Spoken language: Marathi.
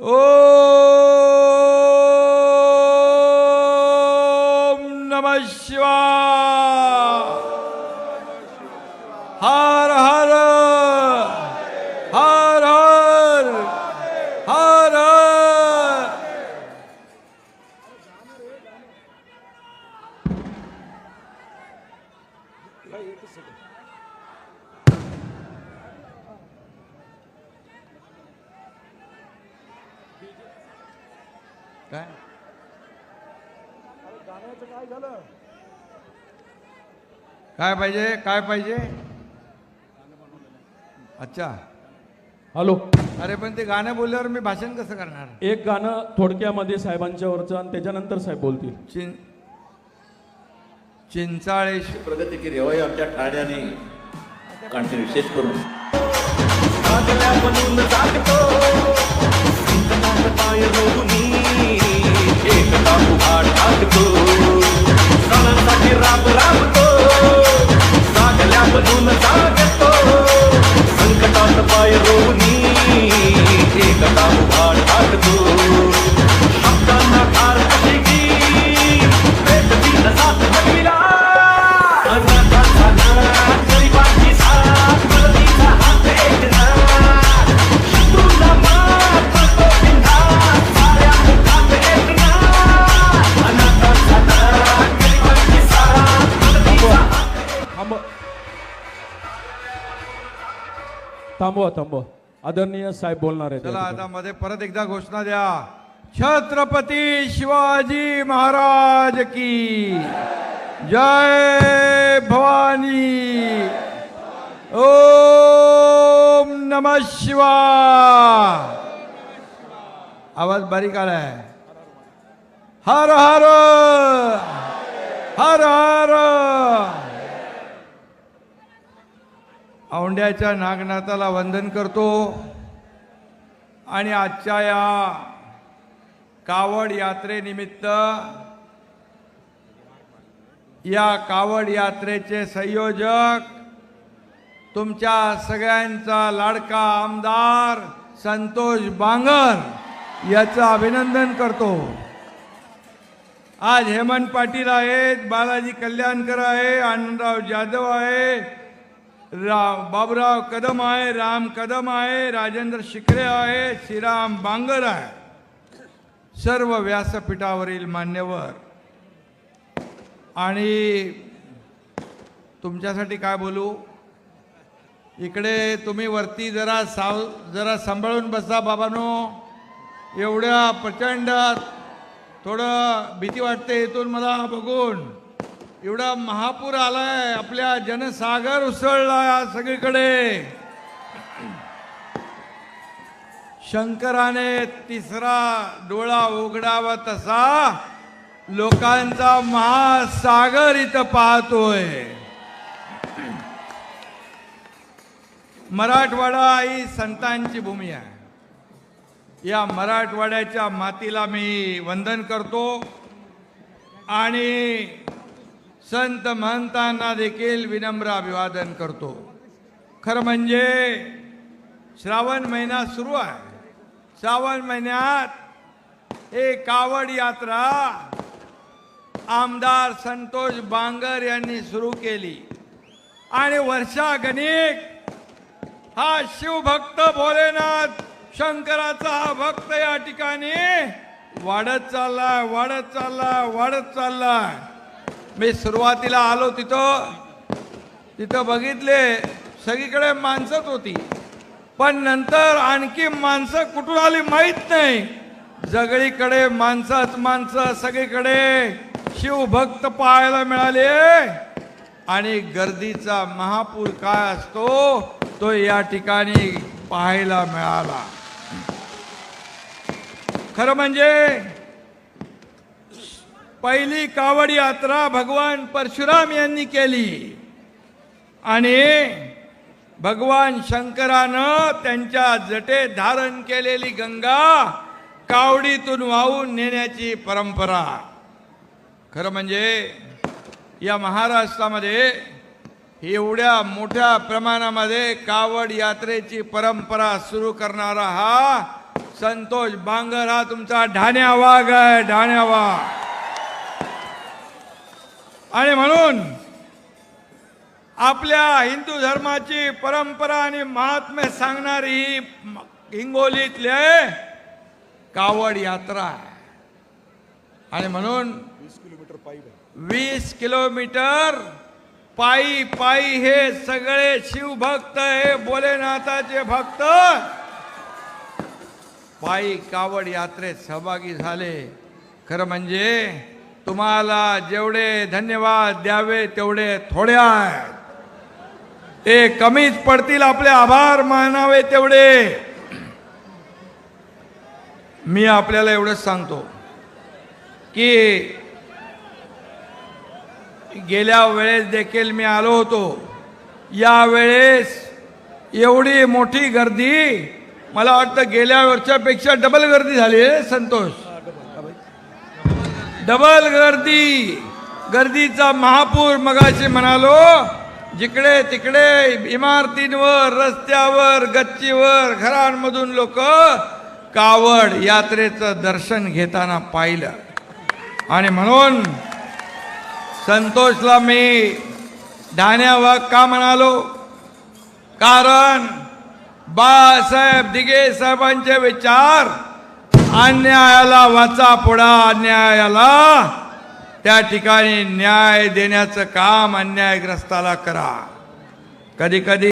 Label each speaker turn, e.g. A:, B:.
A: ओम नमः शिवाय। काय? काय पाहिजे? काय पाहिजे? अच्छा.
B: हॅलो.
A: अरे पण ते गाणं बोलल्यावर मी भाषण कसं करणार?
B: एक गाणं थोडक्यामध्ये साहेबांच्यावरचं आणि त्याच्यानंतर साहेब बोलतील.
A: चिं चिंचाळे
C: प्रगती केली. होय आमच्या ठाण्याने कारण विशेष करून. राब
B: थांबवा थांबवा आदरणीय साहेब बोलणार आहेत
A: चला आता. मध्ये परत एकदा घोषणा द्या. छत्रपती शिवाजी महाराज की जय भवानी. ओम नमः शिवाय आवाज बारीक आलाय. हर हर. हर हर. औंड्याच्या नागनाथाला वंदन करतो. आणि आजच्या या कावड यात्रेनिमित्त या कावड यात्रेचे संयोजक तुमच्या सगळ्यांचा लाडका आमदार संतोष बांगर याचं अभिनंदन करतो. आज हेमंत पाटील आहेत बालाजी कल्याणकर आहे आनंदराव जाधव आहे रा बाबुराव कदम आहे राम कदम आहे राजेंद्र शिखरे आहे श्रीराम बांगर आहे. सर्व व्यासपीठावरील मान्यवर. आणि तुमच्यासाठी काय बोलू? इकडे तुम्ही वरती जरा साव जरा सांभाळून बसा बाबानो. एवढ्या प्रचंड थोडं भीती वाटते इथून मला बघून. एवढा महापूर आलाय आपल्या जनसागर उसळला सगळीकडे. शंकराने तिसरा डोळा उघडावा तसा लोकांचा महासागर इथं पाहतोय. मराठवाडा ही संतांची भूमी आहे. या मराठवाड्याच्या मातीला मी वंदन करतो. आणि संत महंतांना देखील विनम्र अभिवादन करतो. खरं म्हणजे श्रावण महिना सुरू आहे. श्रावण महिन्यात हे कावड यात्रा आमदार संतोष बांगर यांनी सुरू केली. आणि वर्षा गणिक हा शिवभक्त भोलेनाथ शंकराचा हा भक्त या ठिकाणी वाढत चाललाय वाढत चाललाय वाढत चाललाय. मी सुरुवातीला आलो तिथं तिथं बघितले सगळीकडे माणसंच होती. पण नंतर आणखी माणसं कुठून आली माहीत नाही. जगळीकडे माणसंच माणसं सगळीकडे शिवभक्त पाहायला मिळाले. आणि गर्दीचा महापूर काय असतो तो या ठिकाणी पाहायला मिळाला. खरं म्हणजे पहिली कावड यात्रा भगवान परशुराम यांनी केली. आणि भगवान शंकरानं त्यांच्या जटे धारण केलेली गंगा कावडीतून वाहून नेण्याची परंपरा. खरं म्हणजे या महाराष्ट्रामध्ये एवढ्या मोठ्या प्रमाणामध्ये कावड यात्रेची परंपरा सुरू करणारा हा संतोष बांगर हा तुमचा ढाण्या वाघ आहे ढाण्या वाघ आणि म्हणून आपल्या हिंदू धर्माची परंपरा आणि महात्म्य सांगणारी ही हिंगोलीतले कावड यात्रा आहे. आणि म्हणून वीस किलोमीटर पायी पायी हे सगळे शिवभक्त हे भोलेनाथाचे भक्त पायी कावड यात्रेत सहभागी झाले. खरं म्हणजे तुम्हाला जेवढे धन्यवाद द्यावे तेवढे थोडे आहेत. ते कमीच पडतील आपले आभार मानावे तेवढे. मी आपल्याला एवढंच सांगतो की गेल्या वेळेस देखील मी आलो होतो. या वेळेस एवढी मोठी गर्दी मला वाटतं गेल्या वर्षापेक्षा डबल गर्दी झाली आहे संतोष. डबल गर्दी. गर्दीचा महापूर मगाशी म्हणालो जिकडे तिकडे इमारतींवर रस्त्यावर गच्चीवर घरांमधून लोक कावड यात्रेचं दर्शन घेताना पाहिलं. आणि म्हणून संतोषला मी ढाण्यावाग का म्हणालो? कारण बाळासाहेब दिगे साहेबांचे विचार अन्यायाला वाचा पुढा अन्यायाला. त्या ठिकाणी न्याय देण्याचं काम अन्यायग्रस्ताला करा. कधी कधी